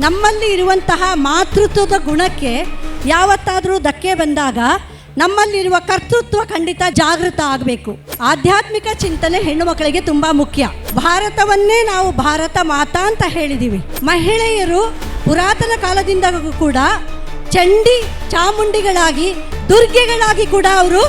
ನಮ್ಮಲ್ಲಿ ಇರುವಂತಹ ಮಾತೃತ್ವದ ಗುಣಕ್ಕೆ ಯಾವತ್ತಾದರೂ ಧಕ್ಕೆ ಬಂದಾಗ ನಮ್ಮಲ್ಲಿರುವ ಕರ್ತೃತ್ವ ಖಂಡಿತ ಜಾಗೃತ ಆಗಬೇಕು. ಆಧ್ಯಾತ್ಮಿಕ ಚಿಂತನೆ ಹೆಣ್ಣು ಮಕ್ಕಳಿಗೆ ತುಂಬ ಮುಖ್ಯ. ಭಾರತವನ್ನೇ ನಾವು ಭಾರತ ಮಾತಾ ಅಂತ ಹೇಳಿದ್ದೀವಿ ಮಹಿಳೆಯರು ಪುರಾತನ ಕಾಲದಿಂದ ಕೂಡ ಚಂಡಿ ಚಾಮುಂಡಿಗಳಾಗಿ, ದುರ್ಗೆಗಳಾಗಿ ಕೂಡ ಅವರು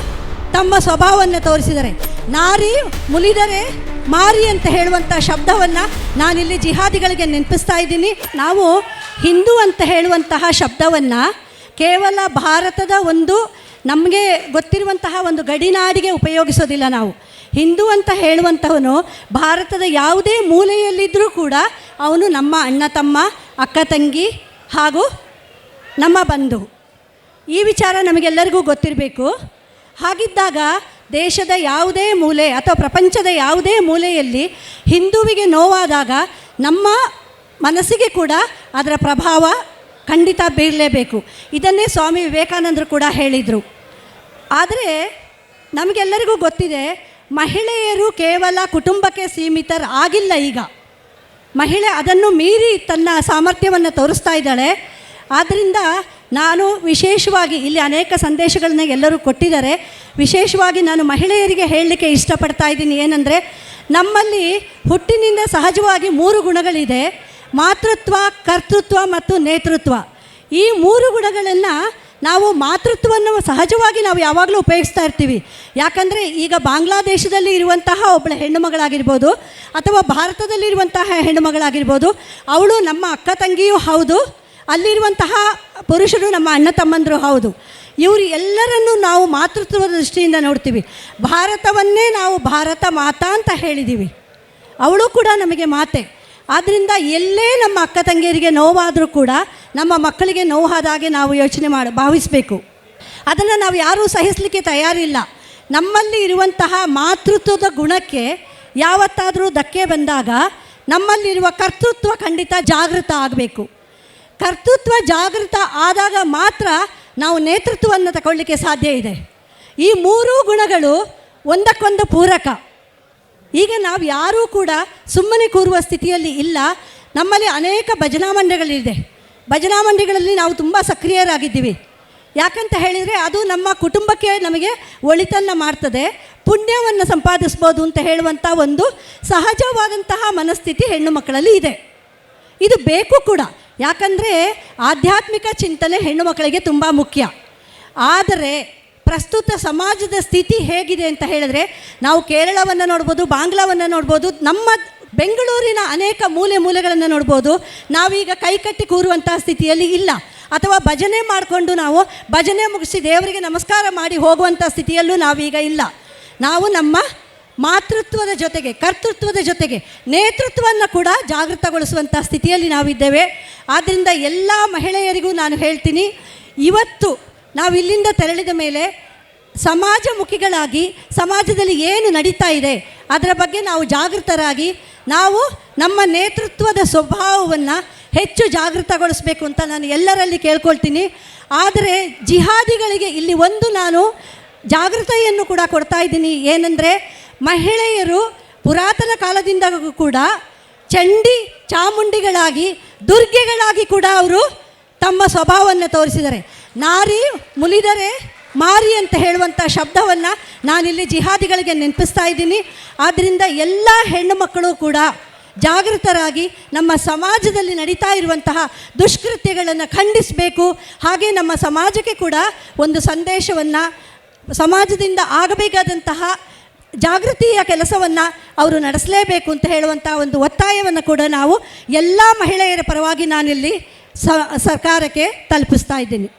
ತಮ್ಮ ಸ್ವಭಾವವನ್ನು ತೋರಿಸಿದ್ದಾರೆ. ನಾರಿ ಮುಲಿದರೆ ಮಾರಿ ಅಂತ ಹೇಳುವಂಥ ಶಬ್ದವನ್ನು ನಾನಿಲ್ಲಿ ಜಿಹಾದಿಗಳಿಗೆ ನೆನಪಿಸ್ತಾ ಇದ್ದೀನಿ. ನಾವು ಹಿಂದೂ ಅಂತ ಹೇಳುವಂತಹ ಶಬ್ದವನ್ನು ಕೇವಲ ಭಾರತದ ಒಂದು ನಮಗೆ ಗೊತ್ತಿರುವಂತಹ ಒಂದು ಗಡಿನಾಡಿಗೆ ಉಪಯೋಗಿಸೋದಿಲ್ಲ ನಾವು. ಹಿಂದೂ ಅಂತ ಹೇಳುವಂಥವನು ಭಾರತದ ಯಾವುದೇ ಮೂಲೆಯಲ್ಲಿದ್ದರೂ ಕೂಡ ಅವನು ನಮ್ಮ ಅಣ್ಣ ತಮ್ಮ, ಅಕ್ಕ ತಂಗಿ ಹಾಗೂ ನಮ್ಮ ಬಂಧು. ಈ ವಿಚಾರ ನಮಗೆಲ್ಲರಿಗೂ ಗೊತ್ತಿರಬೇಕು. ಹಾಗಿದ್ದಾಗ ದೇಶದ ಯಾವುದೇ ಮೂಲೆ ಅಥವಾ ಪ್ರಪಂಚದ ಯಾವುದೇ ಮೂಲೆಯಲ್ಲಿ ಹಿಂದುವಿಗೆ ನೋವಾದಾಗ ನಮ್ಮ ಮನಸ್ಸಿಗೆ ಕೂಡ ಅದರ ಪ್ರಭಾವ ಖಂಡಿತ ಬೀರಲೇಬೇಕು. ಇದನ್ನೇ ಸ್ವಾಮಿ ವಿವೇಕಾನಂದರು ಕೂಡ ಹೇಳಿದರು. ಆದರೆ ನಮಗೆಲ್ಲರಿಗೂ ಗೊತ್ತಿದೆ, ಮಹಿಳೆಯರು ಕೇವಲ ಕುಟುಂಬಕ್ಕೆ ಸೀಮಿತರಾಗಿಲ್ಲ ಈಗ. ಮಹಿಳೆ ಅದನ್ನು ಮೀರಿ ತನ್ನ ಸಾಮರ್ಥ್ಯವನ್ನು ತೋರಿಸ್ತಾ ಇದ್ದಾಳೆ. ಆದ್ದರಿಂದ ನಾನು ವಿಶೇಷವಾಗಿ ಇಲ್ಲಿ ಅನೇಕ ಸಂದೇಶಗಳನ್ನ ಎಲ್ಲರೂ ಕೊಟ್ಟಿದ್ದಾರೆ. ವಿಶೇಷವಾಗಿ ನಾನು ಮಹಿಳೆಯರಿಗೆ ಹೇಳಲಿಕ್ಕೆ ಇಷ್ಟಪಡ್ತಾ ಇದ್ದೀನಿ ಏನಂದರೆ, ನಮ್ಮಲ್ಲಿ ಹುಟ್ಟಿನಿಂದ ಸಹಜವಾಗಿ ಮೂರು ಗುಣಗಳಿದೆ. ಮಾತೃತ್ವ, ಕರ್ತೃತ್ವ ಮತ್ತು ನೇತೃತ್ವ. ಈ ಮೂರು ಗುಣಗಳನ್ನು ನಾವು ಮಾತೃತ್ವವನ್ನು ಸಹಜವಾಗಿ ನಾವು ಯಾವಾಗಲೂ ಉಪಯೋಗಿಸ್ತಾ ಇರ್ತೀವಿ. ಯಾಕಂದರೆ ಈಗ ಬಾಂಗ್ಲಾದೇಶದಲ್ಲಿ ಇರುವಂತಹ ಒಬ್ಬಳ ಹೆಣ್ಣು ಮಗಳಾಗಿರ್ಬೋದು, ಅಥವಾ ಭಾರತದಲ್ಲಿರುವಂತಹ ಹೆಣ್ಣು ಮಗಳಾಗಿರ್ಬೋದು, ಅವಳು ನಮ್ಮ ಅಕ್ಕ ತಂಗಿಯೂ ಹೌದು, ಅಲ್ಲಿರುವಂತಹ ಪುರುಷರು ನಮ್ಮ ಅಣ್ಣ ತಮ್ಮಂದರು ಹೌದು. ಇವರು ಎಲ್ಲರನ್ನೂ ನಾವು ಮಾತೃತ್ವದ ದೃಷ್ಟಿಯಿಂದ ನೋಡ್ತೀವಿ. ಭಾರತವನ್ನೇ ನಾವು ಭಾರತ ಮಾತಾ ಅಂತ ಹೇಳಿದ್ದೀವಿ ಅವಳು ಕೂಡ ನಮಗೆ ಮಾತೆ. ಆದ್ದರಿಂದ ಎಲ್ಲೇ ನಮ್ಮ ಅಕ್ಕ ತಂಗಿಯರಿಗೆ ನೋವಾದರೂ ಕೂಡ ನಮ್ಮ ಮಕ್ಕಳಿಗೆ ನೋವಾದಾಗೆ ನಾವು ಯೋಚನೆ ಮಾಡಿ, ಭಾವಿಸಬೇಕು. ಅದನ್ನು ನಾವು ಯಾರೂ ಸಹಿಸಲಿಕ್ಕೆ ತಯಾರಿಲ್ಲ. ನಮ್ಮಲ್ಲಿ ಇರುವಂತಹ ಮಾತೃತ್ವದ ಗುಣಕ್ಕೆ ಯಾವತ್ತಾದರೂ ಧಕ್ಕೆ ಬಂದಾಗ ನಮ್ಮಲ್ಲಿರುವ ಕರ್ತೃತ್ವ ಖಂಡಿತ ಜಾಗೃತ ಆಗಬೇಕು. ಕರ್ತೃತ್ವ ಜಾಗೃತ ಆದಾಗ ಮಾತ್ರ ನಾವು ನೇತೃತ್ವವನ್ನು ತಗೊಳ್ಳಿಕ್ಕೆ ಸಾಧ್ಯ ಇದೆ. ಈ ಮೂರೂ ಗುಣಗಳು ಒಂದಕ್ಕೊಂದು ಪೂರಕ. ಈಗ ನಾವು ಯಾರೂ ಕೂಡ ಸುಮ್ಮನೆ ಕೂರುವ ಸ್ಥಿತಿಯಲ್ಲಿ ಇಲ್ಲ. ನಮ್ಮಲ್ಲಿ ಅನೇಕ ಭಜನಾ ಮಂಡಳಿಗಳಿದೆ ಭಜನಾ ಮಂಡಳಿಗಳಲ್ಲಿ ನಾವು ತುಂಬ ಸಕ್ರಿಯರಾಗಿದ್ದೀವಿ. ಯಾಕಂತ ಹೇಳಿದರೆ ಅದು ನಮ್ಮ ಕುಟುಂಬಕ್ಕೆ ನಮಗೆ ಒಳಿತನ್ನು ಮಾಡ್ತದೆ. ಪುಣ್ಯವನ್ನು ಸಂಪಾದಿಸ್ಬೋದು ಅಂತ ಹೇಳುವಂಥ ಒಂದು ಸಹಜವಾದಂತಹ ಮನಸ್ಥಿತಿ ಹೆಣ್ಣು ಮಕ್ಕಳಲ್ಲಿ ಇದೆ. ಇದು ಬೇಕು ಕೂಡ. ಯಾಕಂದರೆ ಆಧ್ಯಾತ್ಮಿಕ ಚಿಂತನೆ ಹೆಣ್ಣು ಮಕ್ಕಳಿಗೆ ತುಂಬ ಮುಖ್ಯ. ಆದರೆ ಪ್ರಸ್ತುತ ಸಮಾಜದ ಸ್ಥಿತಿ ಹೇಗಿದೆ ಅಂತ ಹೇಳಿದ್ರೆ, ನಾವು ಕೇರಳವನ್ನು ನೋಡ್ಬೋದು, ಬಾಂಗ್ಲಾವನ್ನು ನೋಡ್ಬೋದು, ನಮ್ಮ ಬೆಂಗಳೂರಿನ ಅನೇಕ ಮೂಲೆ ಮೂಲೆಗಳನ್ನು ನೋಡ್ಬೋದು, ನಾವೀಗ ಕೈಕಟ್ಟಿ ಕೂರುವಂತಹ ಸ್ಥಿತಿಯಲ್ಲಿ ಇಲ್ಲ. ಅಥವಾ ಭಜನೆ ಮಾಡಿಕೊಂಡು ನಾವು ಭಜನೆ ಮುಗಿಸಿ ದೇವರಿಗೆ ನಮಸ್ಕಾರ ಮಾಡಿ ಹೋಗುವಂಥ ಸ್ಥಿತಿಯಲ್ಲೂ ನಾವೀಗ ಇಲ್ಲ. ನಾವು ನಮ್ಮ ಮಾತೃತ್ವದ ಜೊತೆಗೆ, ಕರ್ತೃತ್ವದ ಜೊತೆಗೆ, ನೇತೃತ್ವವನ್ನು ಕೂಡ ಜಾಗೃತಗೊಳಿಸುವಂಥ ಸ್ಥಿತಿಯಲ್ಲಿ ನಾವಿದ್ದೇವೆ. ಆದ್ದರಿಂದ ಎಲ್ಲ ಮಹಿಳೆಯರಿಗೂ ನಾನು ಹೇಳ್ತೀನಿ, ಇವತ್ತು ನಾವು ಇಲ್ಲಿಂದ ತೆರಳಿದ ಮೇಲೆ ಸಮಾಜಮುಖಿಗಳಾಗಿ, ಸಮಾಜದಲ್ಲಿ ಏನು ನಡೀತಾ ಇದೆ, ಅದರ ಬಗ್ಗೆ ನಾವು ಜಾಗೃತರಾಗಿ, ನಾವು ನಮ್ಮ ನೇತೃತ್ವದ ಸ್ವಭಾವವನ್ನು ಹೆಚ್ಚು ಜಾಗೃತಗೊಳಿಸಬೇಕು ಅಂತ ನಾನು ಎಲ್ಲರಲ್ಲಿ ಕೇಳ್ಕೊಳ್ತೀನಿ. ಆದರೆ ಜಿಹಾದಿಗಳಿಗೆ ಇಲ್ಲಿ ಒಂದು ನಾನು ಜಾಗೃತೆಯನ್ನು ಕೂಡ ಕೊಡ್ತಾ ಇದ್ದೀನಿ. ಏನಂದರೆ ಮಹಿಳೆಯರು ಪುರಾತನ ಕಾಲದಿಂದ ಕೂಡ ಚಂಡಿ ಚಾಮುಂಡಿಗಳಾಗಿ, ದುರ್ಗೆಗಳಾಗಿ ಕೂಡ ಅವರು ತಮ್ಮ ಸ್ವಭಾವವನ್ನು ತೋರಿಸಿದ್ದಾರೆ. ನಾರಿ ಮುಲಿದರೆ ಮಾರಿ ಅಂತ ಹೇಳುವಂಥ ಶಬ್ದವನ್ನು ನಾನಿಲ್ಲಿ ಜಿಹಾದಿಗಳಿಗೆ ನೆನಪಿಸ್ತಾ ಇದ್ದೀನಿ. ಆದ್ದರಿಂದ ಎಲ್ಲ ಹೆಣ್ಣು ಮಕ್ಕಳು ಕೂಡ ಜಾಗೃತರಾಗಿ ನಮ್ಮ ಸಮಾಜದಲ್ಲಿ ನಡೀತಾ ಇರುವಂತಹ ದುಷ್ಕೃತ್ಯಗಳನ್ನು ಖಂಡಿಸಬೇಕು. ಹಾಗೆ ನಮ್ಮ ಸಮಾಜಕ್ಕೆ ಕೂಡ ಒಂದು ಸಂದೇಶವನ್ನು ಸಮಾಜದಿಂದ ಆಗಬೇಕಾದಂತಹ ಜಾಗೃತಿಯ ಕೆಲಸವನ್ನು ಅವರು ನಡೆಸಲೇಬೇಕು ಅಂತ ಹೇಳುವಂಥ ಒಂದು ಒತ್ತಾಯವನ್ನು ಕೂಡ ನಾವು ಎಲ್ಲ ಮಹಿಳೆಯರ ಪರವಾಗಿ ನಾನಿಲ್ಲಿ ಸರ್ಕಾರಕ್ಕೆ ತಲುಪಿಸ್ತಾ ಇದ್ದೀನಿ.